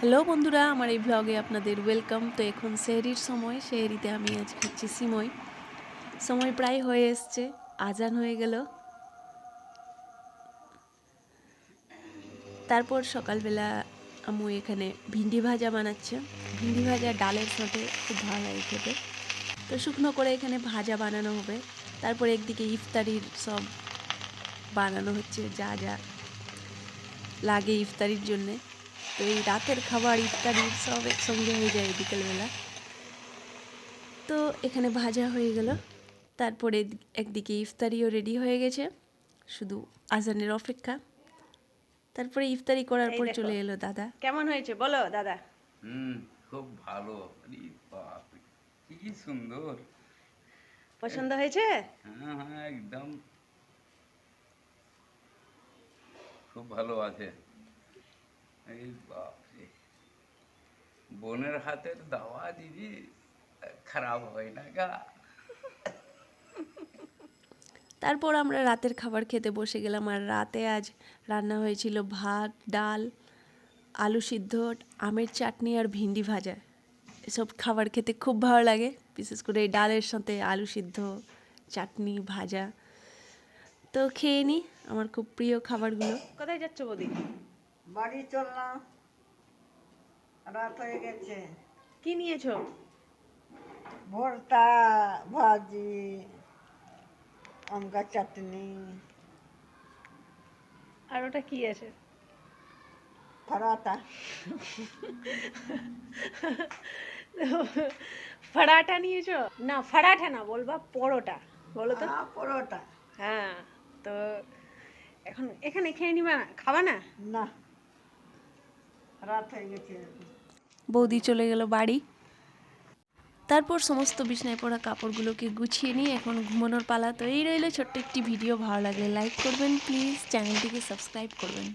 Hello বন্ধুরা, আমার এই ব্লগে আপনাদের ওয়েলকাম তো এখন সেহরির সময়, সেহরিতে আমি আজ খাচ্ছি সিমই। সময় প্রায় হয়ে এসছে, আজান হয়ে গেল। তারপর সকালবেলা আম্মু এখানে ভিন্ডি ভাজা বানাচ্ছে। ভিন্ডি ভাজা ডালের সাথে খুব ভালো লাগে খেতে। তো শুকনো করে এখানে ভাজা বানানো হবে। তারপর একদিকে ইফতারির সব বানানো হচ্ছে, যা যা লাগে ইফতারির জন্যে। তো এই রাতের খাবার ইফতারির সব একসঙ্গে হয়ে যায় বিকেলবেলা। তো এখানে ভাজা হয়ে গেল। তারপরে একদিকে ইফতারিও রেডি হয়ে গেছে। শুধু আজানের অপেক্ষা। তারপরে ইফতারি করার পর চলে এলো দাদা। কেমন হয়েছে? বলো দাদা। হুম খুব ভালো। কি সুন্দর। পছন্দ হয়েছে? হ্যাঁ হ্যাঁ একদম। খুব ভালো আছে। এই বাপ রে বোনের হাতের দাওয়া দিদি খারাপ হয় না গা। তারপর আমরা রাতের খাবার খেতে বসে গেলাম আর রাতে আজ রান্না হয়েছিল ভাত ডাল আলু সিদ্ধ আমের চাটনি আর ভিন্ডি ভাজা। এসব খাবার খেতে খুব ভালো লাগে বিশেষ করে এই ডালের সাথে আলু সিদ্ধ চাটনি ভাজা। তো খেয়ে নিই আমার খুব প্রিয় খাবারগুলো। কোথায় যাচ্ছ বৌদি? বাড়ি চললাম। রাত হয়ে গেছে। কি নিয়েছো? ভর্তা ভাজি আমকা চাটনি। আর ওটা কি আছে? পরাটা ফাড়াটা নিয়েছো? না ফাড়াটা না বলবা পরোটা। বলো তো। পরোটা। হ্যাঁ তো এখন এখানে খেয়ে নিবা? খাবা না? না। বৌদি চলে গেল বাড়ি। তারপর সমস্ত বিছনায় পড়া কাপড়গুলোকে গুছিয়ে নিয়ে এখন ঘুমানোর পালা তো এই রইলে ছোট্ট একটি ভিডিও। ভালো লাগলে লাইক করবেন প্লিজ চ্যানেলটিকে সাবস্ক্রাইব করবেন।